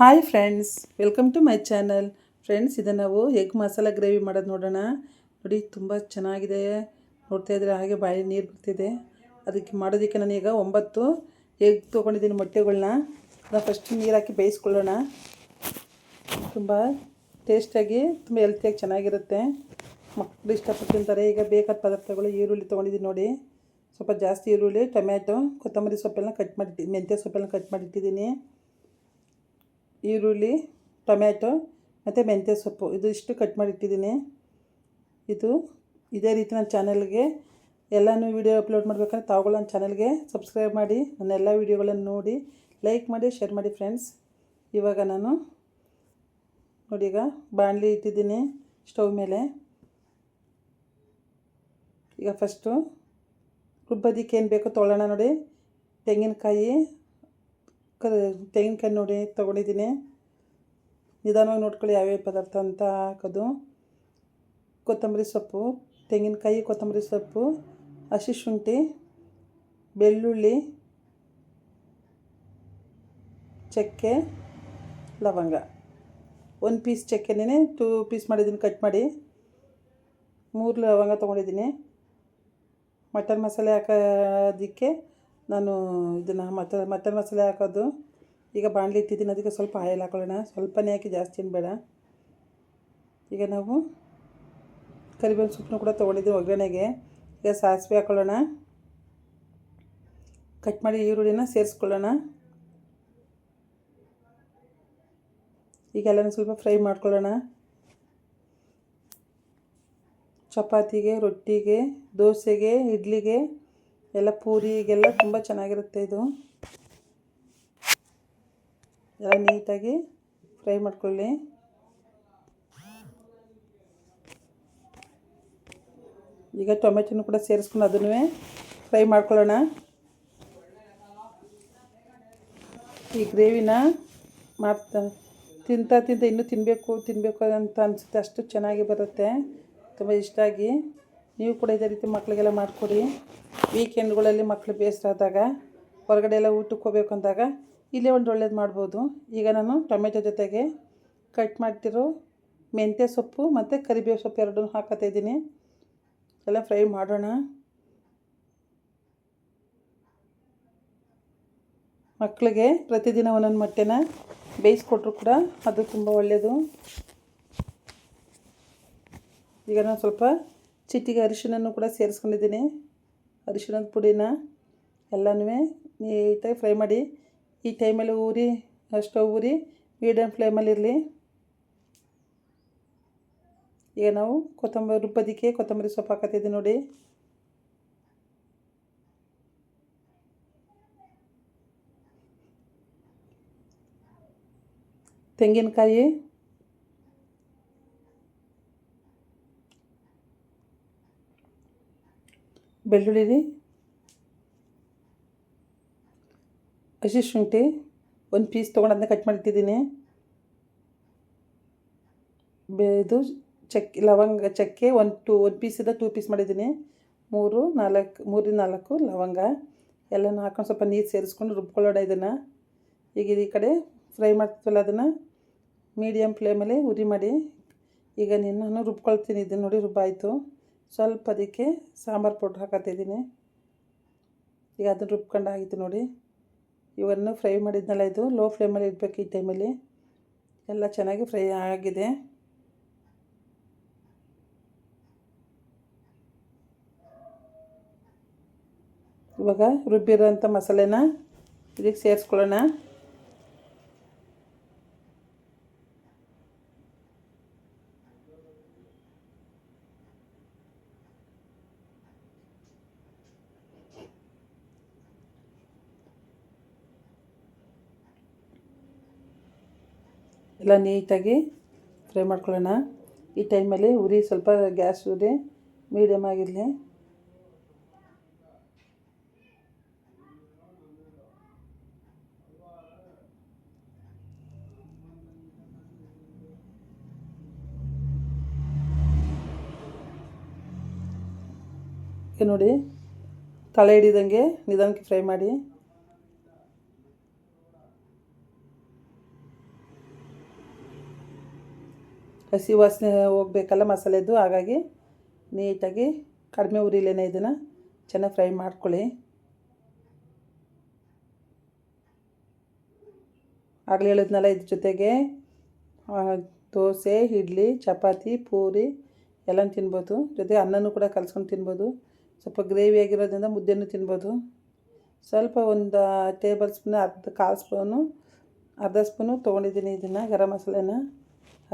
Hi friends, welcome to my channel. Friends ಇದನ್ನು ನಾವು egg masala gravy ಮಾಡೋದು ನೋಡೋಣ. ನೋಡಿ, ತುಂಬ ಚೆನ್ನಾಗಿದೆ. ನೋಡ್ತಾ ಇದ್ರೆ ಹಾಗೆ ಬಾಯಿ ನೀರು ಬರ್ತಿದೆ ಅದಕ್ಕೆ ಮಾಡೋದಕ್ಕೆ ನಾನೀಗ ಒಂಬತ್ತು ಎಗ್ ತೊಗೊಂಡಿದ್ದೀನಿ ಮೊಟ್ಟೆಗಳನ್ನ ನಾವು ಫಸ್ಟ್ ನೀರು ಹಾಕಿ ಬೇಯಿಸ್ಕೊಳ್ಳೋಣ. ತುಂಬ ಟೇಸ್ಟಾಗಿ ತುಂಬ ಹೆಲ್ತಿಯಾಗಿ ಚೆನ್ನಾಗಿರುತ್ತೆ. ಮಕ್ಕಳು ಇಷ್ಟಪಟ್ಟು ತಿಂತಾರೆ. ಈಗ ಬೇಕಾದ ಪದಾರ್ಥಗಳು ಈರುಳ್ಳಿ ತೊಗೊಂಡಿದ್ದೀನಿ ನೋಡಿ. ಸ್ವಲ್ಪ ಜಾಸ್ತಿ ಈರುಳ್ಳಿ, ಟೊಮ್ಯಾಟೊ, ಕೊತ್ತಂಬರಿ ಸೊಪ್ಪೆಲ್ಲ ಕಟ್ ಮಾಡಿ ಮೆಂತ್ಯ ಸೊಪ್ಪೆಲ್ಲ ಕಟ್ ಮಾಡಿಟ್ಟಿದ್ದೀನಿ. ಈರುಳ್ಳಿ, ಟೊಮ್ಯಾಟೊ, ಮತ್ತು ಮೆಂತ್ಯ ಸೊಪ್ಪು. ಇದು ಇಷ್ಟು ಕಟ್ ಮಾಡಿಟ್ಟಿದ್ದೀನಿ. ಇದು ಇದೇ ರೀತಿ ನನ್ನ ಚಾನಲ್ಗೆ ಎಲ್ಲನೂ ವೀಡಿಯೋ ಅಪ್ಲೋಡ್ ಮಾಡಬೇಕಾದ್ರೆ ತಾವುಗಳು ನನ್ನ ಚಾನಲ್ಗೆ ಸಬ್ಸ್ಕ್ರೈಬ್ ಮಾಡಿ, ನನ್ನ ಎಲ್ಲ ವೀಡಿಯೋಗಳನ್ನು ನೋಡಿ, ಲೈಕ್ ಮಾಡಿ, ಶೇರ್ ಮಾಡಿ ಫ್ರೆಂಡ್ಸ್. ಇವಾಗ ನಾನು ನೋಡಿ ಈಗ ಬಾಣಲಿ ಇಟ್ಟಿದ್ದೀನಿ ಸ್ಟವ್ ಮೇಲೆ. ಈಗ ಫಸ್ಟು ರುಬ್ಬೋದಕ್ಕೆ ಏನು ಬೇಕೋ ತೊಳೋಣ ನೋಡಿ. ತೆಂಗಿನಕಾಯಿ ಕ ತೆಂಗಿನಕಾಯಿ ನೋಡಿ ತೊಗೊಂಡಿದ್ದೀನಿ. ನಿಧಾನವಾಗಿ ನೋಡ್ಕೊಳ್ಳಿ ಯಾವ್ಯಾವ ಪದಾರ್ಥ ಅಂತ ಹಾಕೋದು. ಕೊತ್ತಂಬರಿ ಸೊಪ್ಪು ತೆಂಗಿನಕಾಯಿ ಕೊತ್ತಂಬರಿ ಸೊಪ್ಪು, ಹಸಿ ಶುಂಠಿ, ಬೆಳ್ಳುಳ್ಳಿ, ಚಕ್ಕೆ, ಲವಂಗ. ಒಂದು ಪೀಸ್ ಚಕ್ಕೆನೇ ಟೂ ಪೀಸ್ ಮಾಡಿದ್ದೀನಿ ಕಟ್ ಮಾಡಿ. ಮೂರು ಲವಂಗ ತೊಗೊಂಡಿದ್ದೀನಿ. ಮಟನ್ ಮಸಾಲೆ ಹಾಕೋದಕ್ಕೆ ನಾನು ಇದನ್ನು ಮಟ ಮಟನ್ ಮಸಾಲೆ ಹಾಕೋದು. ಈಗ ಬಾಣಲಿ ಇಟ್ಟಿದ್ದೀನಿ, ಅದಕ್ಕೆ ಸ್ವಲ್ಪ ಆಯಿಲ್ ಹಾಕೊಳ್ಳೋಣ. ಸ್ವಲ್ಪನೇ ಹಾಕಿ ಜಾಸ್ತಿ ಬೇಡ. ಈಗ ನಾವು ಕರಿಬೇವಿನ ಸೊಪ್ಪನ್ನು ಕೂಡ ತೊಗೊಂಡಿದ್ದೀವಿ ಒಗ್ಗರಣೆಗೆ. ಈಗ ಸಾಸಿವೆ ಹಾಕೊಳ್ಳೋಣ. ಕಟ್ ಮಾಡಿ ಈರುಳ್ಳಿನ ಸೇರಿಸ್ಕೊಳ್ಳೋಣ. ಈಗ ಎಲ್ಲನೂ ಸ್ವಲ್ಪ ಫ್ರೈ ಮಾಡ್ಕೊಳ್ಳೋಣ. ಚಪಾತಿಗೆ, ರೊಟ್ಟಿಗೆ, ದೋಸೆಗೆ, ಇಡ್ಲಿಗೆ. ಎಲ್ಲ ಪೂರಿಗೆಲ್ಲ ತುಂಬ ಚೆನ್ನಾಗಿರುತ್ತೆ ಇದು. ಎಲ್ಲ ನೀಟಾಗಿ ಫ್ರೈ ಮಾಡ್ಕೊಳ್ಳಿ. ಈಗ ಟೊಮೆಟೊನು ಕೂಡ ಸೇರಿಸ್ಕೊಂಡು ಅದನ್ನು ಫ್ರೈ ಮಾಡ್ಕೊಳ್ಳೋಣ. ಈ ಗ್ರೇವಿನ ಮಾಡ್ತಾ ತಿಂತಾ ತಿಂತ ಇನ್ನೂ ತಿನ್ನಬೇಕು ತಿನ್ನಬೇಕು ಅಂತ ಅನಿಸುತ್ತೆ. ಅಷ್ಟು ಚೆನ್ನಾಗಿ ಬರುತ್ತೆ. ತುಂಬ ಇಷ್ಟ ಆಗಿ. ನೀವು ಕೂಡ ಇದೇ ರೀತಿ ಮಕ್ಕಳಿಗೆಲ್ಲ ಮಾಡಿಕೊಡಿ. ವೀಕೆಂಡ್ಗಳಲ್ಲಿ ಮಕ್ಕಳು ಬೇಸರ ಆದಾಗ, ಹೊರಗಡೆ ಎಲ್ಲ ಊಟಕ್ಕೆ ಹೋಗ್ಬೇಕು ಅಂದಾಗ ಇಲ್ಲೇ ಒಂದು ಒಳ್ಳೇದು ಮಾಡ್ಬೋದು. ಈಗ ನಾನು ಟೊಮೆಟೊ ಜೊತೆಗೆ ಕಟ್ ಮಾಡ್ತಿರೋ ಮೆಂತ್ಯ ಸೊಪ್ಪು ಮತ್ತು ಕರಿಬೇವು ಸೊಪ್ಪು ಎರಡನ್ನೂ ಹಾಕತ್ತಿದ್ದೀನಿ ಎಲ್ಲ ಫ್ರೈ ಮಾಡೋಣ. ಮಕ್ಕಳಿಗೆ ಪ್ರತಿದಿನ ಒಂದೊಂದು ಮೊಟ್ಟೆನ ಬೇಯಿಸ್ಕೊಟ್ರು ಕೂಡ ಅದು ತುಂಬ ಒಳ್ಳೆಯದು ಈಗ ನಾನು ಸ್ವಲ್ಪ ಚಿಟ್ಟಿಗೆ ಅರಿಶಿಣನೂ ಕೂಡ ಸೇರಿಸ್ಕೊಂಡಿದ್ದೀನಿ. ಅರಿಶಿಣದ ಪುಡಿನ ಎಲ್ಲನೂ ನೀಟಾಗಿ ಫ್ರೈ ಮಾಡಿ, ಈ ಟೈಮಲ್ಲಿ ಊರಿ ಸ್ಟವ್ ಊರಿ ಮೀಡಿಯಮ್ ಫ್ಲೇಮಲ್ಲಿರಲಿ ಈಗ ನಾವು ಕೊತ್ತಂಬರಿ ರುಬ್ಬದಿಕ್ಕೆ ಕೊತ್ತಂಬರಿ ಸೊಪ್ಪು ಹಾಕತ್ತಿದ್ದೀವಿ ನೋಡಿ. ತೆಂಗಿನಕಾಯಿ ಬೆಳ್ಳುಳ್ಳಿ ಹಸಿ ಶುಂಠಿ ಒಂದು ಪೀಸ್ ತೊಗೊಂಡು ಅದನ್ನ ಕಟ್ ಮಾಡಿಟ್ಟಿದ್ದೀನಿ. ಇದು ಚಕ್ಕೆ, ಲವಂಗ, ಚಕ್ಕೆ ಒಂದು ಟೂ ಒಂದು ಪೀಸಿಂದ ಟೂ ಪೀಸ್ ಮಾಡಿದ್ದೀನಿ. ಮೂರು, ನಾಲ್ಕು, ಮೂರಿಂದ ನಾಲ್ಕು ಲವಂಗ. ಎಲ್ಲನೂ ಹಾಕೊಂಡು ಸ್ವಲ್ಪ ನೀರು ಸೇರಿಸ್ಕೊಂಡು ರುಬ್ಕೊಳ್ಳೋಣ ಇದನ್ನು. ಈಗ ಈ ಕಡೆ ಫ್ರೈ ಮಾಡ್ತೀವಲ್ಲ ಅದನ್ನು. ಮೀಡಿಯಮ್ ಫ್ಲೇಮಲ್ಲಿ ಉರಿ ಮಾಡಿ. ಈಗ ನಾನು ರುಬ್ಕೊಳ್ತೀನಿ, ಇದನ್ನು ನೋಡಿ ರುಬ್ಬಾಯಿತು. ಸ್ವಲ್ಪ ಅದಕ್ಕೆ ಸಾಂಬಾರು ಪೌಡ್ರ್ ಹಾಕತ್ತಿದ್ದೀನಿ. ಈಗ ಅದನ್ನು ರುಬ್ಕೊಂಡು ಆಗಿತ್ತು ನೋಡಿ. ಇವನ್ನು ಫ್ರೈ ಮಾಡಿದ್ನಲ್ಲ ಇದು, ಲೋ ಫ್ಲೇಮಲ್ಲಿ ಇಡಬೇಕು ಈ ಟೈಮಲ್ಲಿ. ಎಲ್ಲ ಚೆನ್ನಾಗಿ ಫ್ರೈ ಆಗಿದೆ. ಇವಾಗ ರುಬ್ಬಿರೋಂಥ ಮಸಾಲೆನ ಇದಕ್ಕೆ ಸೇರಿಸ್ಕೊಳ್ಳೋಣ. ಎಲ್ಲ ನೀಟಾಗಿ ಫ್ರೈ ಮಾಡ್ಕೊಳ್ಳೋಣ. ಈ ಟೈಮಲ್ಲಿ ಉರಿ ಸ್ವಲ್ಪ ಗ್ಯಾಸ್ ಉರಿ ಮೀಡಿಯಮ್ ಆಗಿರಲಿ. ನೋಡಿ ತಲೆ ಹಿಡಿದಂಗೆ ನಿಧಾನಕ್ಕೆ ಫ್ರೈ ಮಾಡಿ. ಹಸಿ ವಾಸನೆ ಹೋಗಬೇಕಲ್ಲ ಮಸಾಲೆದು, ಹಾಗಾಗಿ ನೀಟಾಗಿ ಕಡಿಮೆ ಉರಿಲೇನೆ ಇದನ್ನು. ಚೆನ್ನಾಗಿ ಫ್ರೈ ಮಾಡ್ಕೊಳ್ಳಿ. ಆಗಲೇ ಹೇಳಿದ್ನಲ್ಲ ಇದ್ರ ಜೊತೆಗೆ ದೋಸೆ, ಇಡ್ಲಿ, ಚಪಾತಿ, ಪೂರಿ ಎಲ್ಲ ತಿನ್ಬೋದು. ಜೊತೆ ಅನ್ನನೂ ಕೂಡ ಕಲ್ಸ್ಕೊಂಡು ತಿನ್ಬೋದು. ಸ್ವಲ್ಪ ಗ್ರೇವಿ ಆಗಿರೋದ್ರಿಂದ ಮುದ್ದೆನೂ ತಿನ್ಬೋದು. ಸ್ವಲ್ಪ ಒಂದು ಟೇಬಲ್ ಸ್ಪೂನ್, ಅರ್ಧ ಕಾಲು ಸ್ಪೂನು, ಅರ್ಧ ಸ್ಪೂನು ತೊಗೊಂಡಿದ್ದೀನಿ ಇದನ್ನು ಗರಂ ಮಸಾಲೆನ.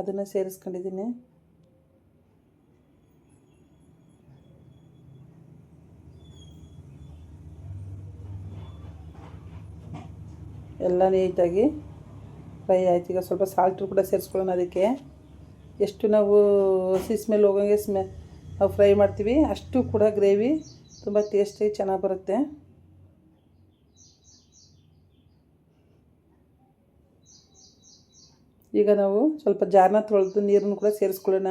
ಅದನ್ನು ಸೇರಿಸ್ಕೊಂಡಿದ್ದೀನಿ. ಎಲ್ಲ ನೀಟಾಗಿ ಫ್ರೈ ಆಯ್ತು. ಈಗ ಸ್ವಲ್ಪ ಸಾಲ್ಟು ಕೂಡ ಸೇರಿಸ್ಕೊಳ್ಳೋಣ ಅದಕ್ಕೆ. ಎಷ್ಟು ನಾವು ಹಸಿ ಸ್ಮೆಲ್ ಹೋಗೋಂಗೆ ಸ್ಮೆ ನಾವು ಫ್ರೈ ಮಾಡ್ತೀವಿ, ಅಷ್ಟು ಕೂಡ ಗ್ರೇವಿ ತುಂಬ ಟೇಸ್ಟಿ ಚೆನ್ನಾಗಿ ಬರುತ್ತೆ. ಈಗ ನಾವು ಸ್ವಲ್ಪ ಜಾರನ್ನ ತೊಳೆದು ನೀರನ್ನು ಕೂಡ ಸೇರಿಸ್ಕೊಳ್ಳೋಣ.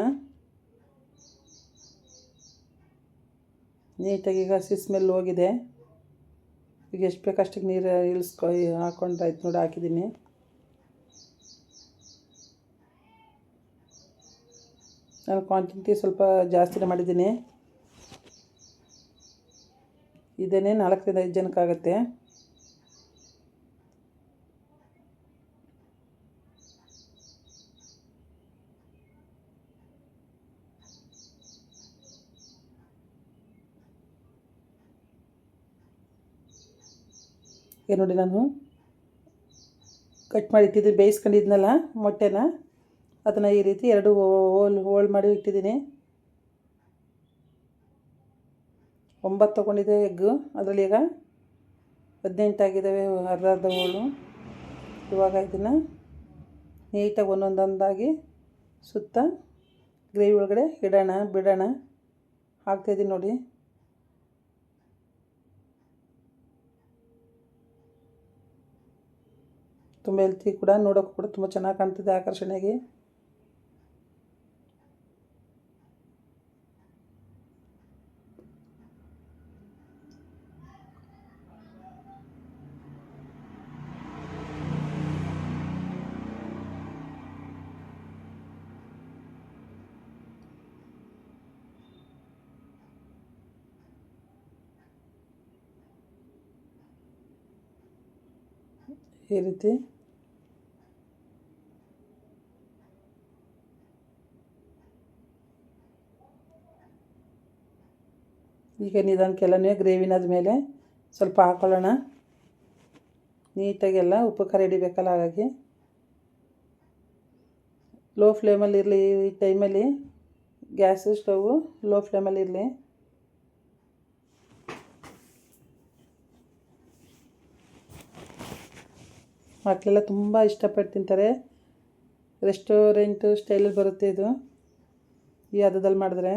ನೀಟಾಗಿ ಈಗ ಹಸಿ ಸ್ಮೆಲ್ ಹೋಗಿದೆ. ಈಗ ಎಷ್ಟು ಬೇಕು ಅಷ್ಟಕ್ಕೆ ನೀರು ಇಳಿಸ್ಕೊ ಹಾಕ್ಕೊಂಡ್ರಾಯ್ತು ನೋಡಿ, ಹಾಕಿದ್ದೀನಿ. ನಾನು ಕ್ವಾಂಟಿಟಿ ಸ್ವಲ್ಪ ಜಾಸ್ತಿನೇ ಮಾಡಿದ್ದೀನಿ. ಇದೇನೇ ನಾಲ್ಕರಿಂದ ಐದು ಜನಕ್ಕಾಗತ್ತೆ. ಈಗ ನೋಡಿ ನಾನು ಕಟ್ ಮಾಡಿ ಬೇಯಿಸ್ಕೊಂಡಿದ್ನಲ್ಲ ಮೊಟ್ಟೆನ. ಅದನ್ನು ಈ ರೀತಿ ಎರಡು ಹೋಲ್ ಹೋಲ್ ಮಾಡಿ ಇಟ್ಟಿದ್ದೀನಿ. ಒಂಬತ್ತು ತೊಗೊಂಡಿದ್ದೆ ಎಗ್ಗು ಅದರಲ್ಲಿ ಈಗ ಹದಿನೆಂಟಾಗಿದ್ದಾವೆ ಅರ್ಧ ಅರ್ಧ ಹೋಳು. ಇವಾಗ ಇದನ್ನು ನೀಟಾಗಿ ಒಂದೊಂದೊಂದಾಗಿ ಸುತ್ತ ಗ್ರೇವಿ ಒಳಗಡೆ ಇಡೋಣ, ಬಿಡೋಣ. ಹಾಕ್ತಾಯಿದ್ದೀನಿ ನೋಡಿ. ತುಂಬ ಹೆಲ್ತಿ ಕೂಡ ನೋಡೋಕ್ಕೂ ಕೂಡ ತುಂಬ ಚೆನ್ನಾಗಿ ಕಾಣ್ತಿದೆ ಆಕರ್ಷಣೆಗೆ. ಈ ರೀತಿ ಈಗ ನಿಧಾನಕ್ಕೆಲ್ಲನೇ ಗ್ರೇವಿನಾದ ಮೇಲೆ ಸ್ವಲ್ಪ ಹಾಕ್ಕೊಳ್ಳೋಣ ನೀಟಾಗೆಲ್ಲ ಉಪ್ಪು ಖಾರ ಹಿಡಿಬೇಕಲ್ಲ ಹಾಗಾಗಿ. ಲೋ ಫ್ಲೇಮಲ್ಲಿ ಇರಲಿ ಈ ಟೈಮಲ್ಲಿ ಗ್ಯಾಸ್ ಸ್ಟೌವು ಲೋ ಫ್ಲೇಮಲ್ಲಿ ಇರಲಿ. ಮಕ್ಕಳೆಲ್ಲ ತುಂಬ ಇಷ್ಟಪಟ್ಟು ತಿಂತಾರೆ. ರೆಸ್ಟೋರೆಂಟು ಸ್ಟೈಲಲ್ಲಿ ಬರುತ್ತೆ ಇದು. ಈ ಅದದಲ್ಲಿ ಮಾಡಿದ್ರೆ.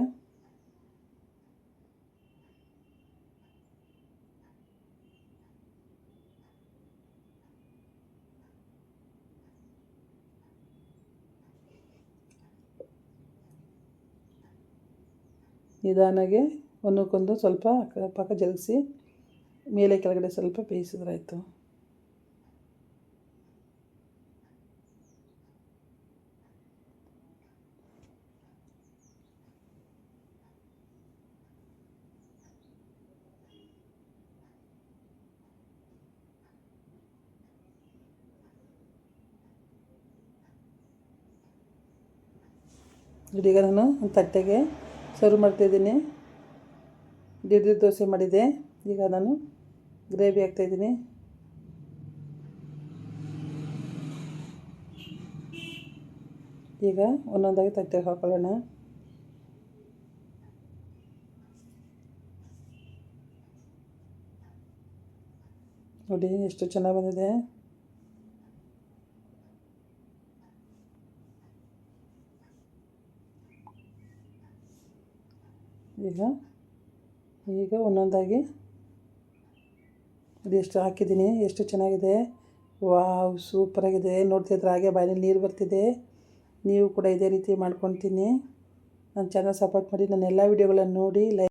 ನಿಧಾನಾಗೆ ಒಂದಕ್ಕೊಂದು ಸ್ವಲ್ಪ ಅಕ್ಕಪಕ್ಕ ಜರುಗಿಸಿ ಮೇಲೆ ಕೆಳಗಡೆ ಸ್ವಲ್ಪ ಬೇಯಿಸಿದ್ರಾಯಿತು. ಈಗ ನಾನು ತಟ್ಟೆಗೆ ಸರ್ವ್ ಮಾಡ್ತಾಯಿದ್ದೀನಿ ದಿಡ್ಡಿ ದೋಸೆ ಮಾಡಿದೆ. ಈಗ ನಾನು ಗ್ರೇವಿ ಹಾಕ್ತಾಯಿದ್ದೀನಿ ಈಗ ಒಂದೊಂದಾಗಿ ತಟ್ಟೆಗೆ ಹಾಕೊಳ್ಳೋಣ. ನೋಡಿ, ಎಷ್ಟು ಚೆನ್ನಾಗಿ ಬಂದಿದೆ. ಈಗ ಈಗ ಒಂದೊಂದಾಗಿ ಎಷ್ಟು ಹಾಕಿದ್ದೀನಿ, ಎಷ್ಟು ಚೆನ್ನಾಗಿದೆ. ವಾವ್ ಸೂಪರಾಗಿದೆ ನೋಡ್ತಿದ್ರೆ ಹಾಗೆ ಬಾಯಲ್ಲಿ ನೀರು ಬರ್ತಿದೆ. ನೀವು ಕೂಡ ಇದೇ ರೀತಿ ಮಾಡ್ಕೊತೀನಿ. ನನ್ನ ಚಾನಲ್ ಸಪೋರ್ಟ್ ಮಾಡಿ. ನನ್ನ ಎಲ್ಲ ವೀಡಿಯೋಗಳನ್ನು ನೋಡಿ ಲೈಕ್